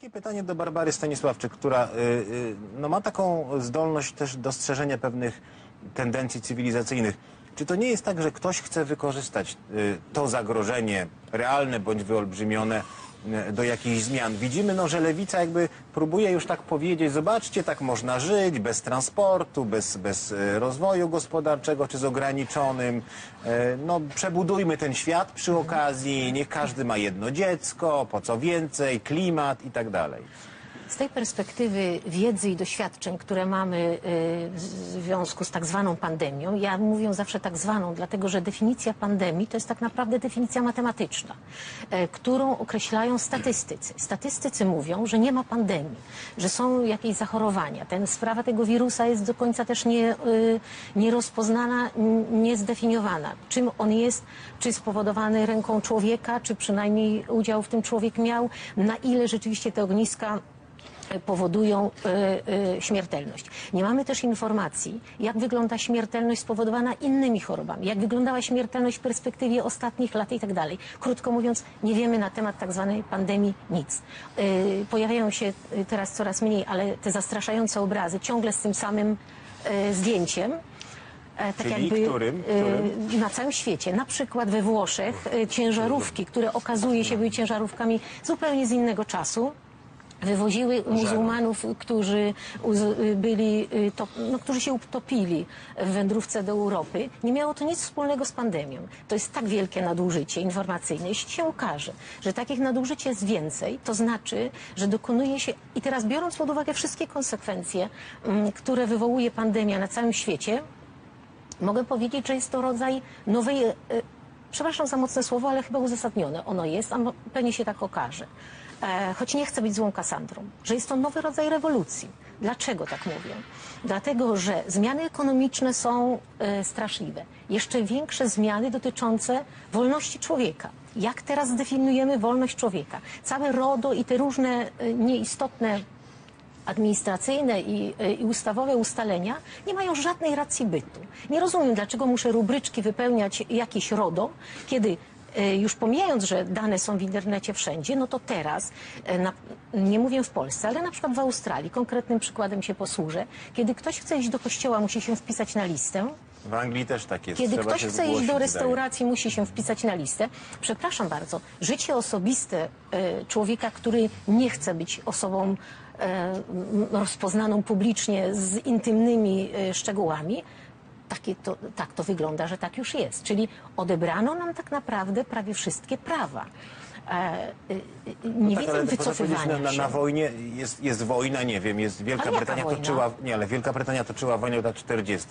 Takie pytanie do Barbary Stanisławczyk, która y, y, no, ma taką zdolność też dostrzeżenia pewnych tendencji cywilizacyjnych. Czy to nie jest tak, że ktoś chce wykorzystać y, to zagrożenie realne bądź wyolbrzymione do jakichś zmian? Widzimy, no, że lewica jakby próbuje już tak powiedzieć, zobaczcie, tak można żyć bez transportu, bez, bez y, rozwoju gospodarczego czy z ograniczonym. Y, No, przebudujmy ten świat przy okazji, niech każdy ma jedno dziecko, po co więcej, klimat i tak dalej. Z tej perspektywy wiedzy i doświadczeń, które mamy y, w związku z tak zwaną pandemią, ja mówię zawsze tak zwaną, dlatego że definicja pandemii to jest tak naprawdę definicja matematyczna, e, którą określają statystycy. Statystycy mówią, że nie ma pandemii, że są jakieś zachorowania. Ten, sprawa tego wirusa jest do końca też nie, y, nierozpoznana, niezdefiniowana. Czym on jest, czy spowodowany ręką człowieka, czy przynajmniej udział w tym człowiek miał, na ile rzeczywiście te ogniska powodują y, y, śmiertelność. Nie mamy też informacji, jak wygląda śmiertelność spowodowana innymi chorobami, jak wyglądała śmiertelność w perspektywie ostatnich lat i tak dalej. Krótko mówiąc, nie wiemy na temat tak zwanej pandemii nic. Pojawiają się teraz coraz mniej, ale te zastraszające obrazy ciągle z tym samym zdjęciem. E, Tak Czyli jakby którym? e, Którym? na całym świecie. Na przykład we Włoszech e, ciężarówki, które okazuje się były ciężarówkami zupełnie z innego czasu. Wywoziły muzułmanów, którzy y, byli, y, to, no, którzy się utopili w wędrówce do Europy. Nie miało to nic wspólnego z pandemią. To jest tak wielkie nadużycie informacyjne. Jeśli się okaże, że takich nadużyć jest więcej, to znaczy, że dokonuje się, i teraz biorąc pod uwagę wszystkie konsekwencje, mm, które wywołuje pandemia na całym świecie, Mogę powiedzieć, że jest to rodzaj nowej, e, przepraszam za mocne słowo, ale chyba uzasadnione ono jest, a pewnie się tak okaże. E, choć nie chcę być złą Kasandrą, że jest to nowy rodzaj rewolucji. Dlaczego tak mówię? Dlatego, że zmiany ekonomiczne są e, straszliwe. Jeszcze większe zmiany dotyczące wolności człowieka. Jak teraz zdefiniujemy wolność człowieka? Całe RODO i te różne e, nieistotne administracyjne i, i ustawowe ustalenia nie mają żadnej racji bytu. Nie rozumiem, dlaczego muszę rubryczki wypełniać jakieś RODO, kiedy już pomijając, że dane są w internecie wszędzie, no to teraz, e, na, nie mówię w Polsce, ale na przykład w Australii, konkretnym przykładem się posłużę, kiedy ktoś chce iść do kościoła, musi się wpisać na listę, W Anglii też tak jest. kiedy Trzeba ktoś chce iść do restauracji, musi się wpisać na listę. Przepraszam bardzo, życie osobiste e, człowieka, który nie chce być osobą e, rozpoznaną publicznie z intymnymi e, szczegółami, takie to, tak to wygląda, że tak już jest. Czyli odebrano nam tak naprawdę prawie wszystkie prawa. E, e, e, nie Tak, widzę wycofywania na, na, wojnie jest, jest wojna, nie wiem, jest Wielka Brytania wojna? toczyła, nie, ale Wielka Brytania toczyła wojnę w latach 40.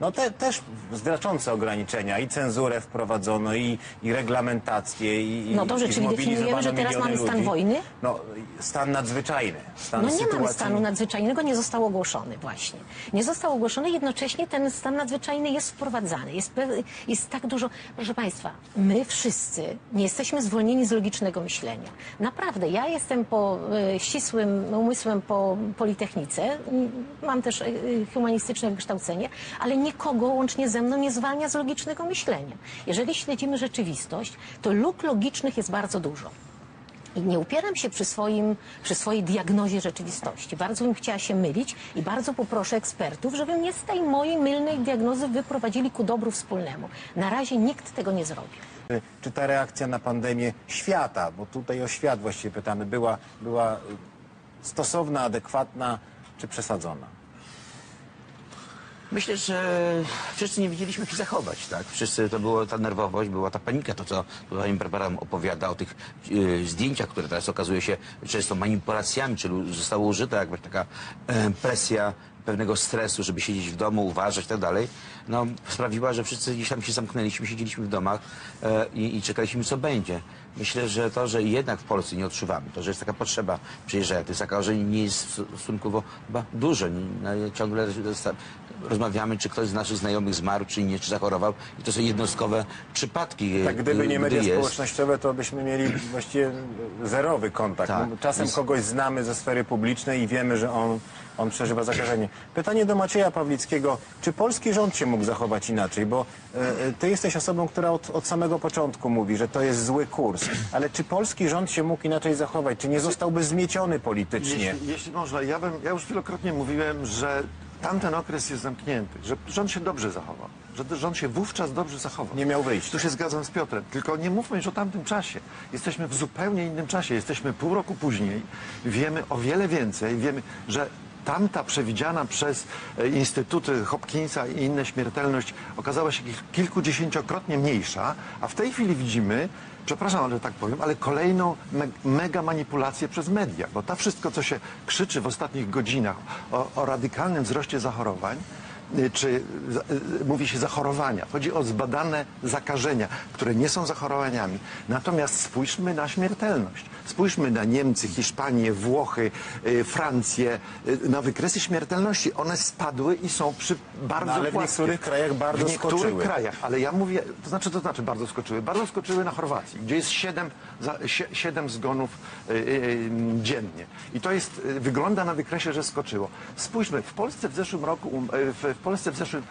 No te, też znaczące ograniczenia i cenzurę wprowadzono i, i reglamentację i, No dobrze, i czyli definiujemy, że teraz mamy stan ludzi. wojny? No stan nadzwyczajny. Stan No nie mamy sytuacji... stanu nadzwyczajnego, nie został ogłoszony właśnie. Nie został ogłoszony, jednocześnie ten stan nadzwyczajny jest wprowadzany. Jest, jest tak dużo... Proszę Państwa, my wszyscy nie jesteśmy zwolnieni z logicznego myślenia. Naprawdę, ja jestem po e, ścisłym umysłem po Politechnice, mam też e, humanistyczne wykształcenie, ale nikogo łącznie ze mną nie zwalnia z logicznego myślenia. Jeżeli śledzimy rzeczywistość, to luk logicznych jest bardzo dużo. I nie upieram się przy, swoim, przy swojej diagnozie rzeczywistości. Bardzo bym chciała się mylić i bardzo poproszę ekspertów, żeby mnie z tej mojej mylnej diagnozy wyprowadzili ku dobru wspólnemu. Na razie nikt tego nie zrobi. Czy ta reakcja na pandemię świata, bo tutaj o świat właściwie pytamy, była, była stosowna, adekwatna czy przesadzona? Myślę, że wszyscy nie wiedzieliśmy, jak się zachować, tak? Wszyscy, to była ta nerwowość, była ta panika, to co pani Barbara opowiada o tych e, zdjęciach, które teraz okazuje się często manipulacjami, czyli zostało użyta jakby taka e, presja pewnego stresu, żeby siedzieć w domu, uważać i tak dalej, no sprawiła, że wszyscy gdzieś tam się zamknęliśmy, siedzieliśmy w domach i, i czekaliśmy, co będzie. Myślę, że to, że jednak w Polsce nie odczuwamy, to, że jest taka potrzeba przyjeżdżania, to jest taka, że nie jest stosunkowo chyba dużo. Nie, no, ciągle rozmawiamy, czy ktoś z naszych znajomych zmarł, czy nie, czy zachorował. I to są jednostkowe przypadki. Tak, gdyby nie media społecznościowe, to byśmy mieli właściwie zerowy kontakt. Tak. No, Czasem Jest- kogoś znamy ze sfery publicznej i wiemy, że on on przeżywa zakażenie. Pytanie do Macieja Pawlickiego. Czy polski rząd się mógł zachować inaczej? Bo e, e, ty jesteś osobą, która od, od samego początku mówi, że to jest zły kurs. Ale czy polski rząd się mógł inaczej zachować? Czy nie zostałby zmieciony politycznie? Jeśli, jeśli można, ja, bym, ja już wielokrotnie mówiłem, że tamten okres jest zamknięty, że rząd się dobrze zachował, że rząd się wówczas dobrze zachował. Nie miał wyjścia. Tu się zgadzam z Piotrem, tylko nie mówmy już o tamtym czasie. Jesteśmy w zupełnie innym czasie, jesteśmy pół roku później, wiemy o wiele więcej, wiemy, że tamta przewidziana przez e, instytuty Hopkinsa i inne śmiertelność okazała się kil- kilkudziesięciokrotnie mniejsza, a w tej chwili widzimy, przepraszam, że tak powiem, ale kolejną me mega manipulację przez media, bo to wszystko, co się krzyczy w ostatnich godzinach o, o radykalnym wzroście zachorowań, czy za- y, mówi się zachorowania. Chodzi o zbadane zakażenia, które nie są zachorowaniami. Natomiast spójrzmy na śmiertelność. Spójrzmy na Niemcy, Hiszpanię, Włochy, y, Francję, y, na wykresy śmiertelności. One spadły i są przy bardzo No, ale w niektórych krajach bardzo W niektórych skoczyły. krajach, ale ja mówię, to znaczy, to znaczy bardzo skoczyły. Bardzo skoczyły na Chorwacji, gdzie jest 7, za, sie- siedem zgonów y, y, dziennie. I to jest, y, wygląda na wykresie, że skoczyło. Spójrzmy, w Polsce w zeszłym roku, um, y, w, w Polsce w zeszłym,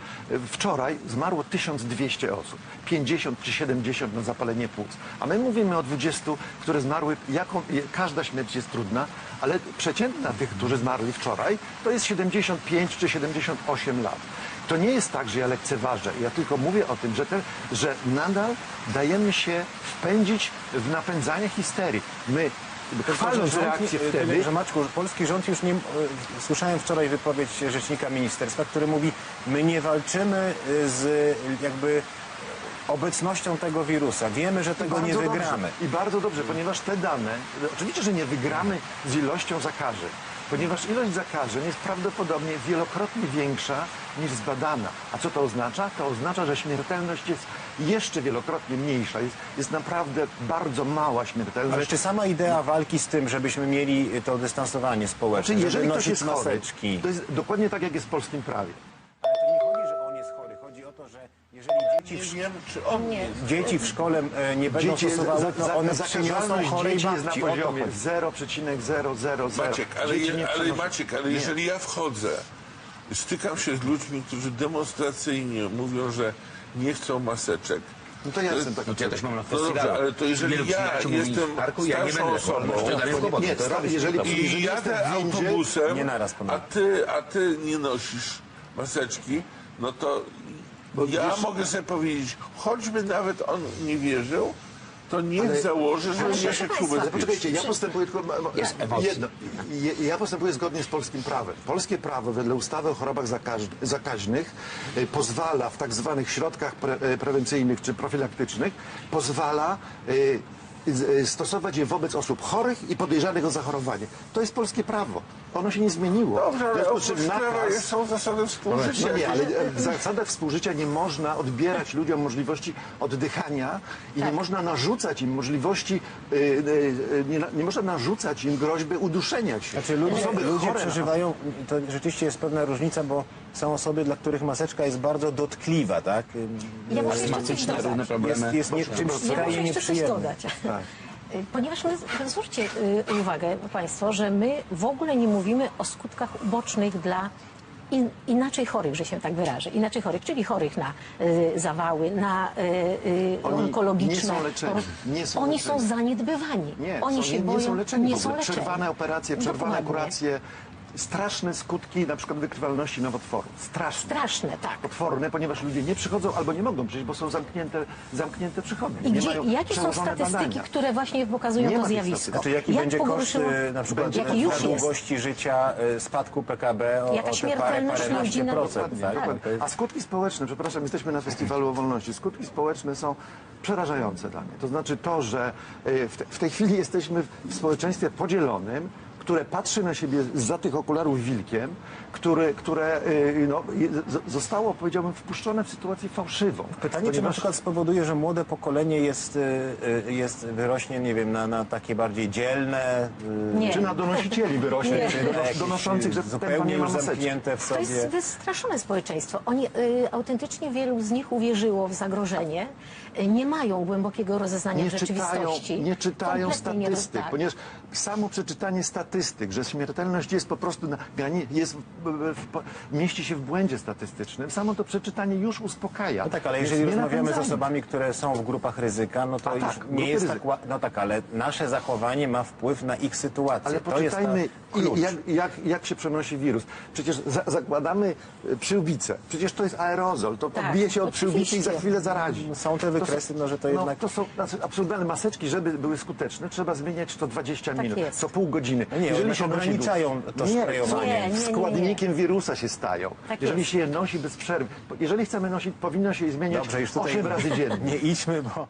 wczoraj zmarło 1200 osób. 50 czy 70 na zapalenie płuc. A my mówimy o 20, które zmarły, jaką, każda śmierć jest trudna, ale przeciętna tych, którzy zmarli wczoraj, to jest 75 czy 78 lat. To nie jest tak, że ja lekceważę. Ja tylko mówię o tym, że, te, że nadal dajemy się wpędzić w napędzanie histerii. My, chwaląc reakcję tyle, wtedy, Że Maczku, polski rząd już nie... e, Słyszałem wczoraj wypowiedź rzecznika ministerstwa, który mówi, my nie walczymy e, z e, jakby obecnością tego wirusa. Wiemy, że tego nie wygramy. Dobrze. I bardzo dobrze, ponieważ te dane, oczywiście, że nie wygramy z ilością zakażeń, ponieważ ilość zakażeń jest prawdopodobnie wielokrotnie większa niż zbadana. A co to oznacza? To oznacza, że śmiertelność jest jeszcze wielokrotnie mniejsza. Jest, jest naprawdę bardzo mała śmiertelność. Ale czy sama idea walki z tym, żebyśmy mieli to dystansowanie społeczne, Czyli jeżeli żeby ktoś jest chory, maseczki... to jest dokładnie tak, jak jest w polskim prawie. Dzieci w, wiem, czy on Nie. dzieci w szkole e, nie będą Dzieci, stosowały, za, no za, one przyniosą chorej dzieci na babci. To poziomie chodzi. 0,000. Maciek, ale, je, ale. Maciek, ale Nie. jeżeli ja wchodzę, stykam się z ludźmi, którzy demonstracyjnie mówią, że nie chcą maseczek. No to ja jestem taki No to ja też mam na No dobrze, festiwalu. ale to jeżeli ja jestem Arku, ja nie będę osobą, kłopoty. Nie, To robisz jeżeli- kłopoty. i Jeżeli jadę autobusem, Nie naraz, a ty, a ty nie nosisz maseczki, no to ja wiesz- mogę sobie powiedzieć, choćby nawet on nie wierzył, to niech Ale- założy, że ja proszę się czuję Ale poczekajcie, ja postępuję tylko... jedno. Je- Ja postępuję zgodnie z polskim prawem. Polskie prawo wedle ustawy o chorobach zakaź- zakaźnych e, pozwala w tak zwanych środkach pre, e, prewencyjnych czy profilaktycznych, pozwala e, z- e, stosować je wobec osób chorych i podejrzanych o zachorowanie. To jest polskie prawo. Ono się nie zmieniło. Dobrze, W ale związku oprócz czym nakaz- jest- są zasady współżycia. no nie, ale e, w zasadach współżycia nie można odbierać ludziom możliwości oddychania i nie można narzucać im możliwości, y, y, y, nie, na- nie można narzucać im groźby uduszenia się. Znaczy ludzie, Osoby ludzie chore na- przeżywają, to rzeczywiście jest pewna różnica, bo są osoby, dla których maseczka jest bardzo dotkliwa, tak? Ja muszę jeszcze coś Astmatyczne dodać. różne problemy. Jest, jest nie, czymś Ja muszę skrajnie jeszcze coś nieprzyjemnym. dodać. Tak. Ponieważ my, zwróćcie y, uwagę Państwo, że my w ogóle nie mówimy o skutkach ubocznych dla in, inaczej chorych, że się tak wyrażę, inaczej chorych, czyli chorych na y, zawały, na y, y, Oni onkologiczne. nie są leczeni. Nie są Oni leczeni. są zaniedbywani. Nie, Oni są, się nie, boją, nie są leczeni nie w są ogóle. leczeni. Przerwane operacje, przerwane Dokładnie. kuracje, straszne skutki na przykład wykrywalności nowotworu. Straszne. Straszne, tak. Potworne, ponieważ ludzie nie przychodzą albo nie mogą przyjść, bo są zamknięte, zamknięte przychodnie. I nie gdzie, jakie są statystyki, badania. które właśnie pokazują Nie to zjawisko? Znaczy jaki Jak będzie koszt y, na przykład Jaki y, już na jest. długości życia y, spadku PKB o, Jaka o te parę, śmiertelność paręnaście ludzi na- procent, tak? jest- A skutki społeczne, przepraszam, jesteśmy na Festiwalu o Wolności. Skutki społeczne są przerażające dla mnie. To znaczy to, że e, w, te, w tej chwili jesteśmy w społeczeństwie podzielonym, które patrzy na siebie za tych okularów wilkiem, które, które e, no, je- z- zostało, powiedziałbym, wpuszczone w sytuację fałszywą. Pytanie, czy na przykład spowoduje, że młode pokolenie jest, y, y, jest wyrośnie, nie wiem, na, na takie bardziej dzielne, y, Nie. Czy na donosicieli wyrośnie, Nie. czy na donos, donoszących, że y, ten zupełnie pan nie ma już zamknięte w To jest sobie. wystraszone społeczeństwo. Oni y, autentycznie wielu z nich uwierzyło w zagrożenie, y, nie mają głębokiego rozeznania nie w czytają, rzeczywistości. nie czytają Kompletnie nie statystyk, tak. ponieważ samo przeczytanie statystyk statystyk, że śmiertelność jest po prostu na jest w, mieści się w błędzie statystycznym, samo to przeczytanie już uspokaja. No tak, ale Więc jeżeli rozmawiamy z osobami, które są w grupach ryzyka, no to A już tak, nie jest tak... ryzyka. ła- No tak, ale nasze zachowanie ma wpływ na ich sytuację. Ale to jest poczytajmy, jak, jak, jak się przenosi wirus. Przecież za, zakładamy e, przyłbicę. Przecież to jest aerozol. To Tak, odbije się od przyłbicy i za chwilę zarazi. Są te wykresy, no, że to jednak- No, to są znaczy, absurdalne maseczki, żeby były skuteczne, trzeba zmieniać co 20 Tak minut, jest. co pół godziny. No nie, one się nosi ograniczają to nie. Nie, nie, nie, składnikiem wirusa się stają. Tak Jeżeli jest. się je nosi bez przerwy. Jeżeli chcemy nosić, powinno się je zmieniać Dobrze, już tutaj 8 razy dziennie. nie idźmy, bo...